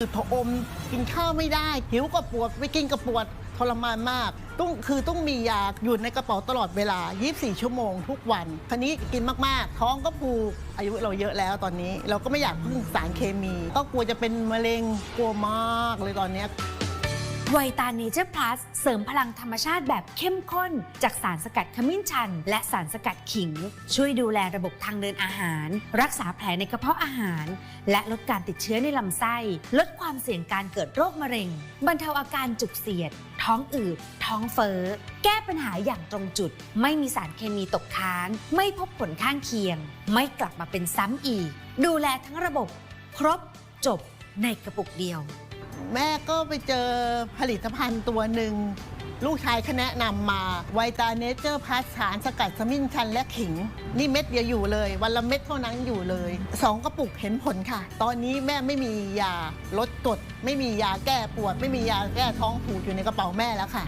คือผอมกินข้าวไม่ได้หิวก็ปวดไม่กินก็ปวดทรมานมากต้องคือต้องมียาอยู่ในกระเป๋าตลอดเวลา 24 ชั่วโมงทุกวันคันนี้กินมากๆ ท้องก็ผูกอายุเราเยอะแล้วตอนนี้ เราก็ไม่อยากพึ่งสารเคมี ก็กลัวจะเป็นมะเร็งกลัวมากเลยตอนเนี้ย ไวตาเนเจอร์พลัสเสริมพลังธรรมชาติแบบเข้มข้น จากสารสกัดขมิ้นชัน และสารสกัดขิง ช่วยดูแลระบบทางเดินอาหาร รักษาแผลในกระเพาะอาหาร และลดการติดเชื้อในลำไส้ ลดความเสี่ยงการเกิดโรคมะเร็ง บรรเทาอาการจุกเสียด ท้องอืด ท้องเฟ้อ แก้ปัญหาอย่างตรงจุด ไม่มีสารเคมีตกค้าง ไม่พบผลข้างเคียง ไม่กลับมาเป็นซ้ำอีก ดูแลทั้งระบบ ครบจบในกระปุกเดียว แม่ก็ไปเจอผลิตภัณฑ์ตัวหนึ่ง ลูกชายเขาแนะนำมาไวตาเนเจอร์พัสสารสกัดสมินชันและขิง นี่เม็ดเดียวอยู่เลย วันละเม็ดเท่านั้นอยู่เลยสองกระปุกเห็นผลค่ะ ตอนนี้แม่ไม่มียาลดกรดไม่มียาแก้ปวด ไม่มียาแก้ท้องผูกอยู่ในกระเป๋าแม่แล้วค่ะ